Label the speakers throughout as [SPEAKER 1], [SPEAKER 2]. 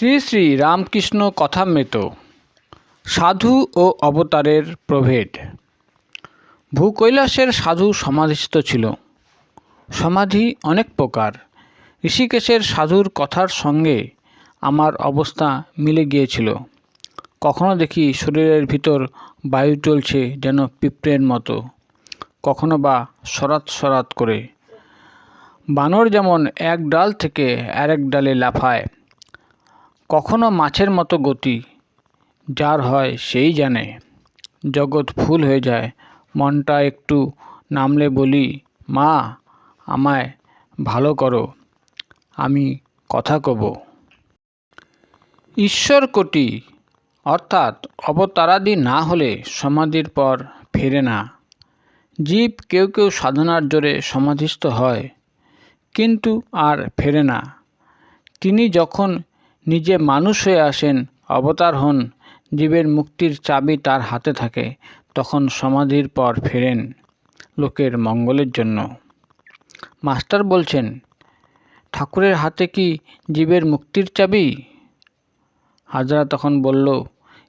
[SPEAKER 1] শ্রী শ্রী রামকৃষ্ণ কথামৃত, সাধু ও অবতারের প্রভেদ। ভূকৈলাসের সাধু সমাধিস্থ ছিল। সমাধি অনেক প্রকার। ঋষিকেশের সাধুর কথার সঙ্গে আমার অবস্থা মিলে গিয়েছিল। কখনো দেখি শরীরের ভিতর বায়ু চলছে যেন পিঁপড়ের মতো। কখনো বা সরাত সরাত করে। বানর যেমন এক ডাল থেকে আরেক ডালে লাফায় কখনো মাছের মতো গতি যার হয় সেই জানে। জগৎ ফুল হয়ে যায়। মনটা একটু নামলে বলি, মা, আমায় ভালো করো, আমি কথা কব। ঈশ্বর কোটি, অর্থাৎ অবতারাদি না হলে সমাধির পর ফেরে না। জীব কেউ কেউ সাধনার জোরে সমাধিস্থ হয়, কিন্তু আর ফেরে না। তিনি যখন নিজে মানুষ হয়ে আসেন, অবতার হন, জীবের মুক্তির চাবি তার হাতে থাকে, তখন সমাধির পর ফেরেন লোকের মঙ্গলের জন্য। মাস্টার বলছেন, ঠাকুরের হাতে কি জীবের মুক্তির চাবি? হাজরা তখন বলল,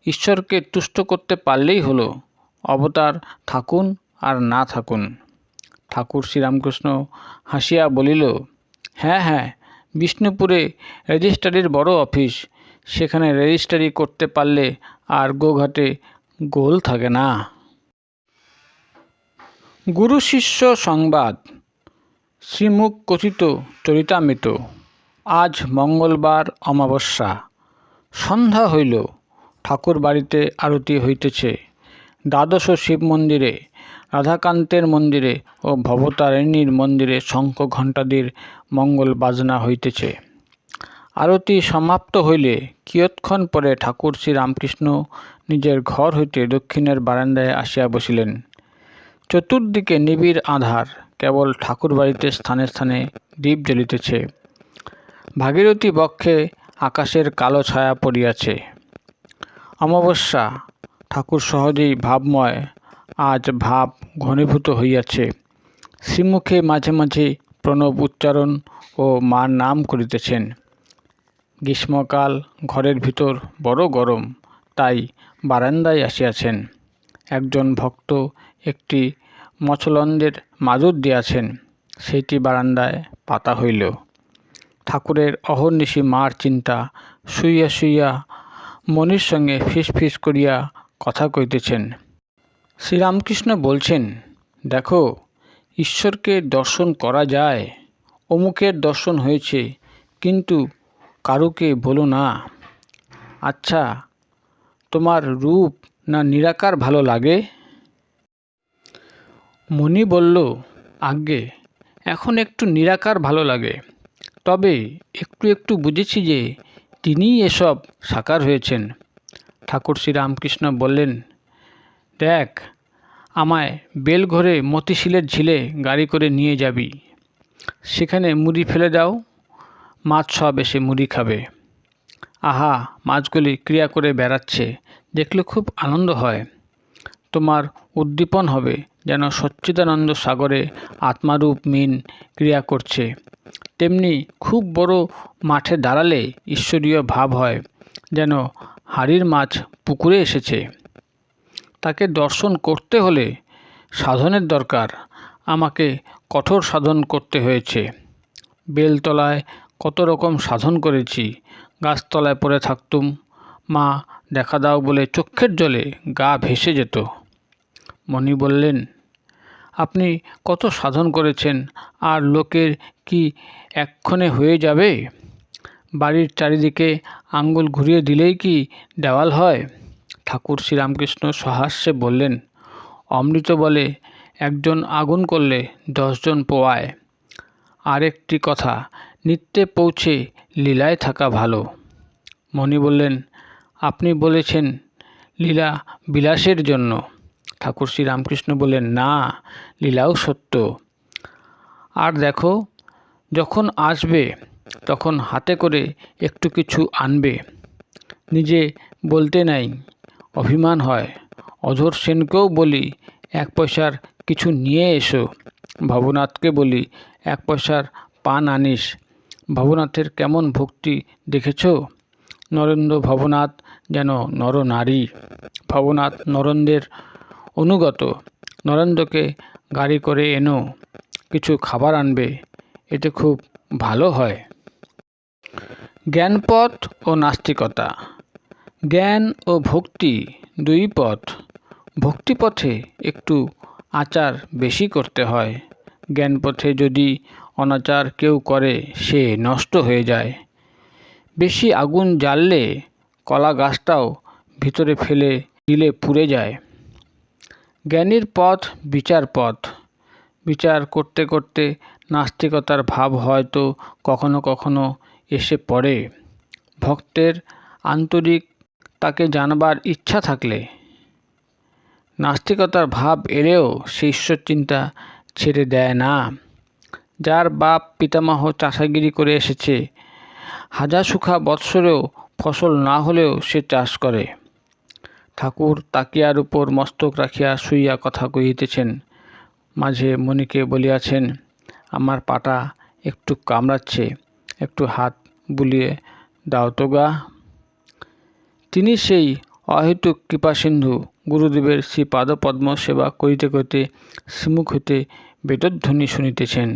[SPEAKER 1] ঈশ্বরকে তুষ্ট করতে পারলেই হলো, অবতার থাকুন আর না থাকুন। ঠাকুর শ্রীরামকৃষ্ণ হাসিয়া বলিল হ্যাঁ হ্যাঁ বিষ্ণুপুরে রেজিস্ট্রারির বড় অফিস। সেখানে রেজিস্ট্রারি করতে পারলে আর গোঘাটে গোল থাকে না। গুরু শিষ্য সংবাদ। শ্রীমুখ কথিত চরিতামৃত। আজ মঙ্গলবার অমাবস্যা। সন্ধ্যা হইল। ঠাকুর বাড়িতে আরতি হইতেছে। দ্বাদশ শিব মন্দিরে, রাধাকান্তের মন্দিরে ও ভবতারিণীর মন্দিরে শঙ্খ ঘণ্টাদির মঙ্গল বাজনা হইতেছে। আরতি সমাপ্ত হইলে কিয়ৎক্ষণ পরে ঠাকুর শ্রী রামকৃষ্ণ নিজের ঘর হইতে দক্ষিণের বারান্দায় আসিয়া বসিলেন। চতুর্দিকে নিবিড় আধার, কেবল ঠাকুর বাড়িতে স্থানে স্থানে দ্বীপ জ্বলিতেছে। ভাগীরথী বক্ষে আকাশের কালো ছায়া পড়িয়াছে। অমাবস্যা ঠাকুর সহজেই ভাবময়, আজ ভাব ঘনীভূত হইয়াছে। শ্রীমুখে মাঝে মাঝে প্রণব উচ্চারণ ও মার নাম করিতেছেন। গ্রীষ্মকাল ঘরের ভিতর বড় গরম, তাই বারান্দায় আসিয়াছেন। একজন ভক্ত একটি মচলন্দের মাদুর দিয়াছেন, সেইটি বারান্দায় পাতা হইল। ঠাকুরের অহর্নিশি মার চিন্তা শুইয়া শুইয়া মনির সঙ্গে ফিস ফিস করিয়া কথা কইতেছেন। শ্রীরামকৃষ্ণ বলছেন, দেখো, ঈশ্বরকে দর্শন করা যায়, অমুকের দর্শন হয়েছে, কিন্তু কারুকে বলো না। আচ্ছা তোমার রূপ না নিরাকার ভালো লাগে? মণি বলল, আজ্ঞে, এখন একটু নিরাকার ভালো লাগে। তবে একটু একটু বুঝেছি যে তিনিই এসব সাকার হয়েছেন। ঠাকুর শ্রীরামকৃষ্ণ বললেন, দেখ, আমায় বেলঘরে মতিশিলের ঝিলে গাড়ি করে নিয়ে যাবি। সেখানে মুড়ি ফেলে দাও, মাছ সব এসে মুড়ি খাবে। আহা, মাছগুলি ক্রিয়া করে বেড়াচ্ছে, দেখলে খুব আনন্দ হয়। তোমার উদ্দীপন হবে যেন সচ্চিদানন্দ সাগরে আত্মারূপ মিন ক্রিয়া করছে। তেমনি খুব বড় মাঠে দাঁড়ালে ঈশ্বরীয় ভাব হয় যেন হাড়ির মাছ পুকুরে এসেছে। তাকে দর্শন করতে হলে সাধনের দরকার। আমাকে কঠোর সাধন করতে হয়েছে। বেলতলায় কত রকম সাধন করেছি। গাছতলায় পড়ে থাকতুম। মা, দেখা দাও বলে চক্ষের জলে গা ভেসে যেত। মণি বললেন, আপনি কত সাধন করেছেন? আর লোকের কি এক্ষণে হয়ে যাবে? বাড়ির চারিদিকে আঙ্গুল ঘুরিয়ে দিলেই কি দেওয়াল হয়? ঠাকুর শ্রীরামকৃষ্ণ সহাস্যে বললেন, অমৃত বলে একজন আগুন করলে দশজন পোয়ায়। আরেকটি কথা, নিত্যে পৌঁছে লীলায় থাকা ভালো। মণি বললেন, আপনি বলেছেন লীলা বিলাসের জন্য। ঠাকুর শ্রী রামকৃষ্ণ বললেন, না, লীলাও সত্য। আর দেখো, যখন আসবে তখন হাতে করে একটু কিছু আনবে। নিজে বলতে নাই, অভিমান হয়। অধর সেনকেও বলি, এক পয়সার কিছু নিয়ে এসো। ভবনাথকে বলি, এক পয়সার পান আনিস। ভবনাথের কেমন ভক্তি দেখেছ? নরেন্দ্র ভবনাথ যেন নরনারী ভবনাথ নরেন্দ্রের অনুগত। নরেন্দ্রকে গাড়ি করে এনো, কিছু খাবার আনবে, এতে খুব ভালো হয়। জ্ঞানপথ ও নাস্তিকতা। জ্ঞান ও ভক্তি দুই পথ। ভক্তিপথে একটু আচার বেশি করতে হয়। জ্ঞানপথে যদি অনাচার কেউ করে, সে নষ্ট হয়ে যায়। বেশি আগুন জ্বাললে কলা গাছটাও ভিতরে ফেলে দিলে পুড়ে যায়। জ্ঞানীর পথ বিচার পথ। বিচার করতে করতে নাস্তিকতার ভাব হয়তো কখনো কখনো এসে পড়ে। ভক্তের আন্তরিক তাকে জানবার ইচ্ছা থাকলে। নাস্তিকতার ভাব এলেও সে চিন্তা ছেড়ে দেয় না। যার বাপ পিতামহ চাষাগিরি করে এসেছে, হাজার সুখা বৎসরেও ফসল না হলেও সে চাষ করে। ঠাকুর তাকিয়ার উপর মস্তক রাখিয়া শুইয়া কথা কহিতেছেন, মাঝে মনিকে বলিয়াছেন, আমার পাটা একটু কামড়াচ্ছে, একটু হাত বুলিয়ে দাও তো গা। তিনি সেই অহেতুক কৃপাসিন্ধু গুরুদেবের শ্রী পাদপদ্ম সেবা করিতে করিতে শ্রীমুখ হইতে বেদধ্বনি শুনিতেছেন।